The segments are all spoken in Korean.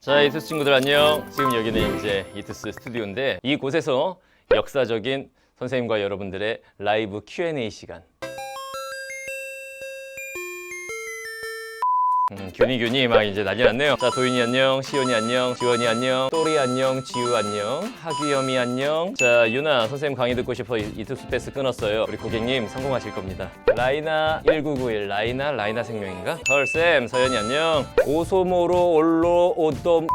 자, 이투스 친구들 안녕. 지금 여기는 이제 이투스 스튜디오인데 이곳에서 역사적인 선생님과 여러분들의 라이브 Q&A 시간. 음, 균이 균이 막 이제 난리 났네요. 자, 도윤이 안녕, 시온이 안녕, 지원이 안녕, 또리 안녕, 지우 안녕, 하규염이 안녕. 자, 유나 선생님 강의 듣고 싶어 이- 이투스 패스 끊었어요. 우리 고객님 성공하실 겁니다. 라이나 1991 라이나 라이나 생명인가? 헐쌤 서연이 안녕. 오소모로 올로 오돔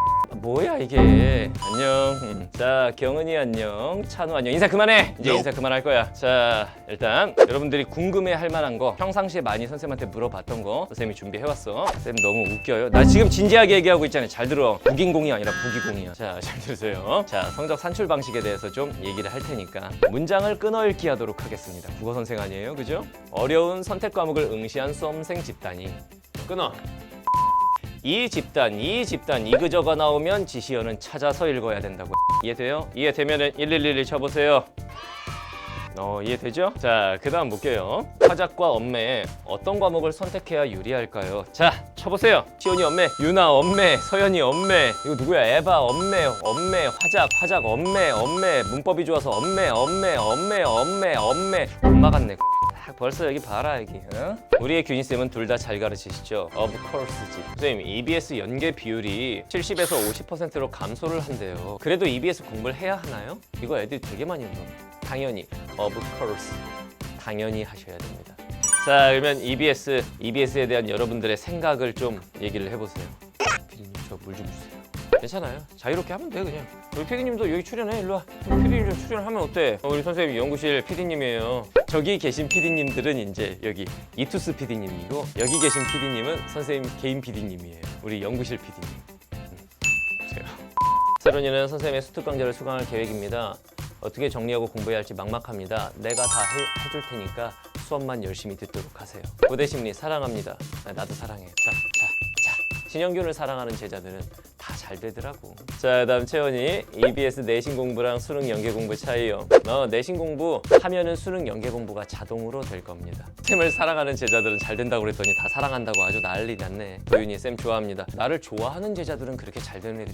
뭐야 이게? 안녕. 음. 자 경은이 안녕. 찬우 안녕. 인사 그만해. 이제 인사 그만할 거야. 자 일단 여러분들이 궁금해 할 만한 거 평상시에 많이 선생님한테 물어봤던 거 선생님이 준비해왔어. 쌤 너무 웃겨요. 나 지금 진지하게 얘기하고 있잖아요. 잘 들어. 북인공이 아니라 북이공이야. 자 잘 들으세요. 자 성적 산출 방식에 대해서 좀 얘기를 할 테니까 문장을 끊어 읽기 하도록 하겠습니다. 국어 선생 아니에요? 그죠? 어려운 선택 과목을 응시한 수험생 집단이 끊어 이 집단, 이 집단, 이그저가 나오면 지시어는 찾아서 읽어야 된다고. 이해돼요? 이해되면은 111 쳐보세요. 어, 이해되죠? 자, 그 다음 볼게요. 화작과 엄매, 어떤 과목을 선택해야 유리할까요? 자, 쳐보세요. 시온이 엄매, 유나 엄매, 서연이 엄매, 이거 누구야? 에바 엄매, 엄매, 화작, 화작 엄매, 엄매, 문법이 좋아서 엄매, 엄매, 엄매, 엄매, 엄매. 엄마 같네. 딱 벌써 여기 봐라 여기 어? 우리의 쌤은 둘 다 잘 가르치시죠 Of course지 선생님 EBS 연계 비율이 70에서 50%로 감소를 한대요 그래도 EBS 공부를 해야 하나요? 이거 애들이 되게 많이 물어 당연히 Of course 당연히 하셔야 됩니다 자 그러면 EBS EBS에 대한 여러분들의 생각을 좀 얘기를 해보세요 피디님 저 물 좀 주세요 괜찮아요. 자유롭게 하면 돼 그냥. 우리 PD님도 여기 출연해 일로 와. PD님 좀 출연하면 어때? 어, 우리 선생님 연구실 PD님이에요. 저기 계신 PD님들은 이제 여기 이투스 PD님이고 여기 계신 PD님은 선생님 개인 PD님이에요. 우리 연구실 PD님. 보세요. 세론이는 선생님의 수특 강좌를 수강할 계획입니다. 어떻게 정리하고 공부해야 할지 막막합니다. 내가 다 해, 해줄 테니까 수업만 열심히 듣도록 하세요. 고대 심리 사랑합니다. 아, 나도 사랑해. 자, 자, 자. 신영균을 사랑하는 제자들은 다 잘 되더라고. 자, 다음 채원이 EBS 내신 공부랑 수능 연계 공부 차이요. 어, 내신 공부 하면은 수능 연계 공부가 자동으로 될 겁니다. 쌤을 사랑하는 제자들은 잘 된다고 그랬더니 다 사랑한다고 아주 난리 났네. 도윤이 쌤 좋아합니다. 나를 좋아하는 제자들은 그렇게 잘 되는 애들.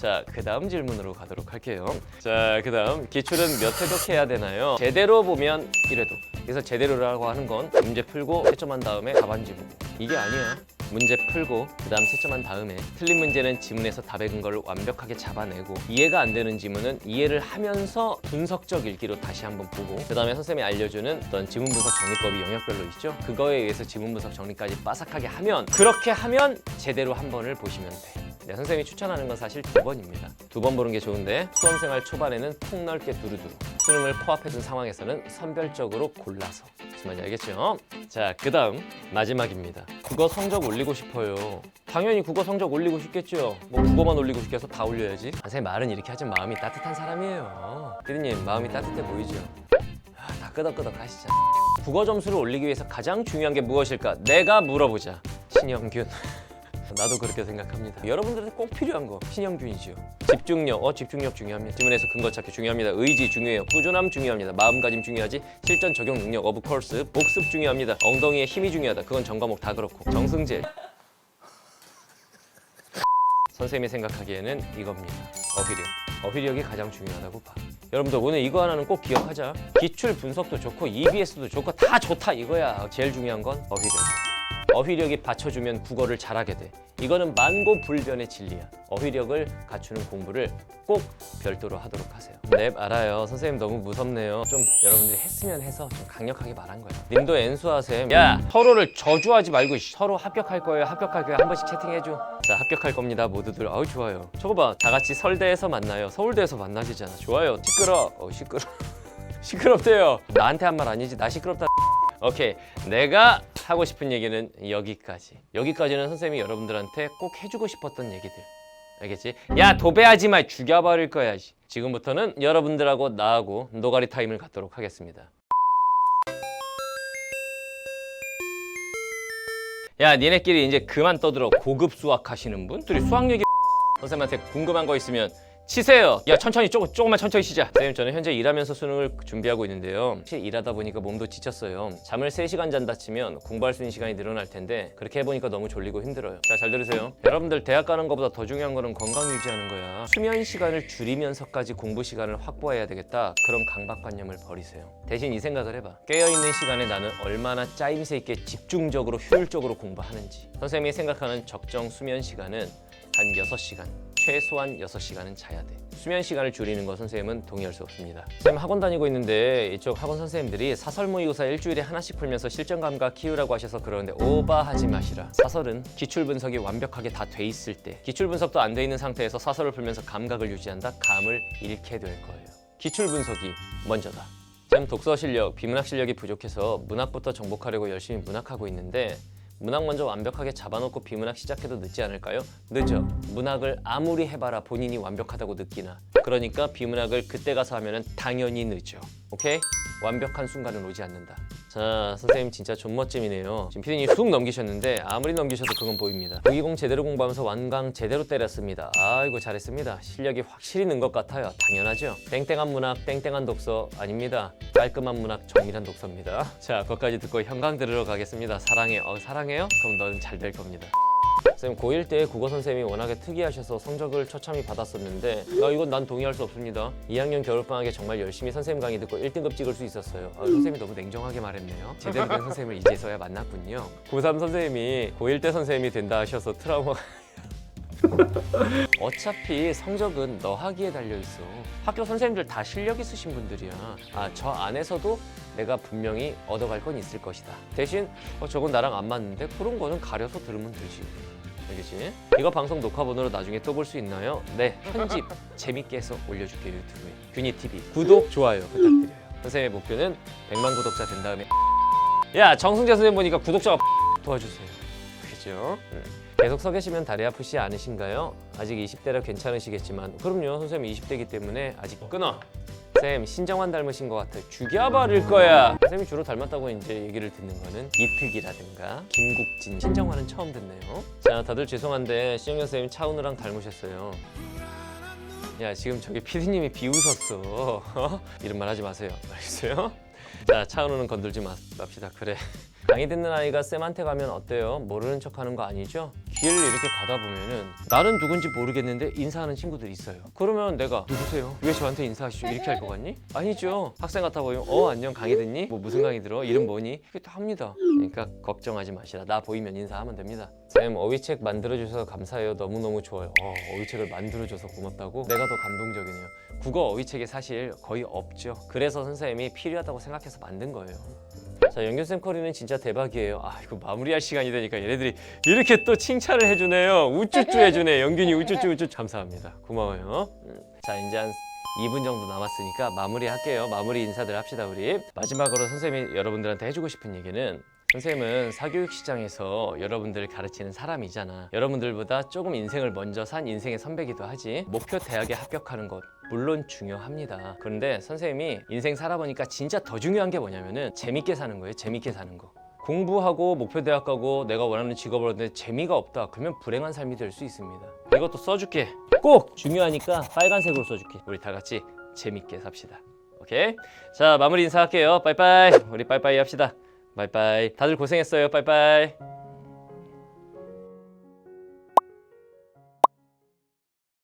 자, 그 다음 질문으로 가도록 할게요. 자, 그 다음 기출은 몇 회독 해야 되나요? 제대로 보면 1회독. 그래서 제대로라고 하는 건 문제 풀고 채점한 다음에 답안지 보고. 이게 아니야. 문제 풀고 그 다음 채점한 다음에 틀린 문제는 지문에서 답의 근거를 완벽하게 잡아내고 이해가 안 되는 지문은 이해를 하면서 분석적 읽기로 다시 한번 보고 그 다음에 선생님이 알려주는 어떤 지문 분석 정리법이 영역별로 있죠 그거에 의해서 지문 분석 정리까지 빠삭하게 하면 그렇게 하면 제대로 한 번을 보시면 돼 네, 선생님이 추천하는 건 사실 두 번입니다. 두 번 보는 게 좋은데 수험생활 초반에는 폭넓게 두루두루 수능을 코앞에 둔 상황에서는 선별적으로 골라서 무슨 말인지 알겠죠? 자, 그 다음 마지막입니다. 국어 성적 올리고 싶어요. 당연히 국어 성적 올리고 싶겠죠. 뭐 국어만 올리고 싶겠어? 다 올려야지. 선생님 말은 이렇게 하지만 마음이 따뜻한 사람이에요. 피디님 마음이 따뜻해 보이죠? 아, 다 끄덕끄덕 하시죠. 국어 점수를 올리기 위해서 가장 중요한 게 무엇일까? 내가 물어보자. 신영균. 나도 그렇게 생각합니다. 여러분들한테 꼭 필요한 거 신영균이죠. 집중력, 어 집중력 중요합니다. 지문에서 근거 찾기 중요합니다. 의지 중요해요. 꾸준함 중요합니다. 마음가짐 중요하지. 실전 적용 능력, 오브 콜스, 복습 중요합니다. 엉덩이에 힘이 중요하다. 그건 전 과목 다 그렇고. 정승재. 선생님이 생각하기에는 이겁니다. 어휘력. 어휘력이 가장 중요하다고 봐. 여러분들 오늘 이거 하나는 꼭 기억하자. 기출 분석도 좋고 EBS도 좋고 다 좋다 이거야. 제일 중요한 건 어휘력. 어휘력이 받쳐주면 국어를 잘하게 돼. 이거는 만고불변의 진리야. 어휘력을 갖추는 공부를 꼭 별도로 하도록 하세요. 네, 알아요. 선생님 너무 무섭네요. 좀 여러분들이 했으면 해서 좀 강력하게 말한 거예요. 님도 엔수하셈. 야, 서로를 저주하지 말고 씨. 서로 합격할 거예요. 합격할 거예요. 한 번씩 채팅해줘. 자, 합격할 겁니다. 모두들. 아우 좋아요. 저거 봐. 다 같이 설대에서 만나요. 서울대에서 만나지잖아. 좋아요. 시끄러. 어, 시끄러. 시끄럽대요. 나한테 한 말 아니지. 나 시끄럽다. 오케이. 내가 하고 싶은 얘기는 여기까지. 여기까지는 선생님이 여러분들한테 꼭 해주고 싶었던 얘기들. 알겠지? 야 도배하지 마 죽여버릴 거야. 씨. 지금부터는 여러분들하고 나하고 노가리 타임을 갖도록 하겠습니다. 야 니네끼리 이제 그만 떠들어 고급 수학 하시는 분? 둘이 수학 얘기 선생님한테 궁금한 거 있으면 치세요. 야 천천히 조금 조금만 천천히 쉬자. 선생님 저는 현재 일하면서 수능을 준비하고 있는데요. 일하다 보니까 몸도 지쳤어요. 잠을 3시간 잔다 치면 공부할 수 있는 시간이 늘어날 텐데 그렇게 해보니까 너무 졸리고 힘들어요. 자 잘 들으세요. 여러분들 대학 가는 것보다 더 중요한 거는 건강 유지하는 거야. 수면 시간을 줄이면서까지 공부 시간을 확보해야 되겠다. 그런 강박관념을 버리세요. 대신 이 생각을 해봐. 깨어있는 시간에 나는 얼마나 짜임새 있게 집중적으로 효율적으로 공부하는지. 선생님이 생각하는 적정 수면 시간은 한 6시간. 최소한 6시간은 자야 돼. 수면 시간을 줄이는 거 선생님은 동의할 수 없습니다. 선생님 학원 다니고 있는데 이쪽 학원 선생님들이 사설 모의고사 일주일에 하나씩 풀면서 실전 감각 키우라고 하셔서 그러는데 오바하지 마시라. 사설은 기출 분석이 완벽하게 다 돼 있을 때 기출 분석도 안 돼 있는 상태에서 사설을 풀면서 감각을 유지한다. 감을 잃게 될 거예요. 기출 분석이 먼저다. 쌤 독서 실력, 비문학 실력이 부족해서 문학부터 정복하려고 열심히 문학하고 있는데 문학 먼저 완벽하게 잡아놓고 비문학 시작해도 늦지 않을까요? 늦어. 문학을 아무리 해봐라 본인이 완벽하다고 느끼나. 그러니까 비문학을 그때 가서 하면은 당연히 늦어. 오케이? 완벽한 순간은 오지 않는다. 자, 선생님 진짜 존멋짐이네요. 지금 피디님 쑥 넘기셨는데 아무리 넘기셔도 그건 보입니다. 920 제대로 공부하면서 완강 제대로 때렸습니다. 아이고 잘했습니다. 실력이 확실히 는 것 같아요. 당연하죠. 땡땡한 문학, 땡땡한 독서 아닙니다. 깔끔한 문학, 정밀한 독서입니다. 자, 그것까지 듣고 현강 들으러 가겠습니다. 사랑해. 어, 사랑해요? 그럼 너는 잘 될 겁니다. 쌤 고1 때 국어 선생님이 워낙에 특이하셔서 성적을 처참히 받았었는데 야, 이건 난 동의할 수 없습니다. 2학년 겨울방학에 정말 열심히 선생님 강의 듣고 1등급 찍을 수 있었어요. 아, 선생님이 너무 냉정하게 말했네요. 제대로 된 선생님을 이제서야 만났군요. 고3 선생님이 고1 때 선생님이 된다 하셔서 트라우마 어차피 성적은 너 하기에 달려 있어. 학교 선생님들 다 실력 있으신 분들이야. 아, 저 안에서도 내가 분명히 얻어갈 건 있을 것이다. 대신 어, 저건 나랑 안 맞는데 그런 거는 가려서 들으면 되지. 알겠지? 이거 방송 녹화 번호로 나중에 또 볼 수 있나요? 네, 편집 재밌게 해서 올려줄게요 유튜브에. 균이 TV 구독 좋아요 부탁드려요. 선생님의 목표는 100만 구독자 된 다음에 야 정승재 선생님 보니까 구독자가 도와주세요. 그죠? 응. 계속 서 계시면 다리 아프시 않으신가요? 아직 20대라 괜찮으시겠지만. 그럼요. 선생님 20대이기 때문에 아직 끊어. 쌤 신정환 닮으신 것 같아. 죽여버릴 거야. 쌤이 주로 닮았다고 이제 얘기를 듣는 거는 이특이라든가 김국진. 신정환은 처음 듣네요. 자 다들 죄송한데 시영현 쌤 차은우랑 닮으셨어요. 야 지금 저기 피디님이 비웃었어 어? 이런 말 하지 마세요. 알겠어요? 자 차은우는 건들지 마, 맙시다. 그래 강의 듣는 아이가 쌤한테 가면 어때요? 모르는 척 하는 거 아니죠? 길을 이렇게 가다 보면은 나는 누군지 모르겠는데 인사하는 친구들이 있어요. 그러면 내가 누구세요? 왜 저한테 인사하시죠? 이렇게 할 것 같니? 아니죠. 학생 같아 보이면 어 안녕 강의 듣니? 뭐 무슨 강의 들어? 이름 뭐니? 이렇게 다 합니다. 그러니까 걱정하지 마시라. 나 보이면 인사하면 됩니다. 쌤 어휘책 만들어주셔서 감사해요. 너무너무 좋아요. 어, 어휘책을 만들어줘서 고맙다고? 내가 더 감동적이네요. 국어 어휘책이 사실 거의 없죠. 그래서 선생님이 필요하다고 생각해서 만든 거예요. 자, 연균쌤 커리는 진짜 대박이에요. 아, 이거 마무리할 시간이 되니까 얘네들이 이렇게 또 칭찬을 해주네요. 우쭈쭈 해주네. 연균이 우쭈쭈 우쭈 감사합니다. 고마워요. 음. 자, 이제 한 2분 정도 남았으니까 마무리할게요. 마무리 인사들 합시다, 우리. 마지막으로 선생님이 여러분들한테 해주고 싶은 얘기는 선생님은 사교육 시장에서 여러분들을 가르치는 사람이잖아. 여러분들보다 조금 인생을 먼저 산 인생의 선배기도 하지. 목표 대학에 합격하는 것 물론 중요합니다. 그런데 선생님이 인생 살아보니까 진짜 더 중요한 게 뭐냐면은 재밌게 사는 거예요. 재밌게 사는 거. 공부하고 목표 대학 가고 내가 원하는 직업을 얻는데 재미가 없다. 그러면 불행한 삶이 될 수 있습니다. 이것도 써줄게. 꼭 중요하니까 빨간색으로 써줄게. 우리 다 같이 재밌게 삽시다. 오케이? 자 마무리 인사할게요. 빠이빠이. 우리 빠이빠이 합시다. 빠이빠이. 다들 고생했어요. 빠이빠이.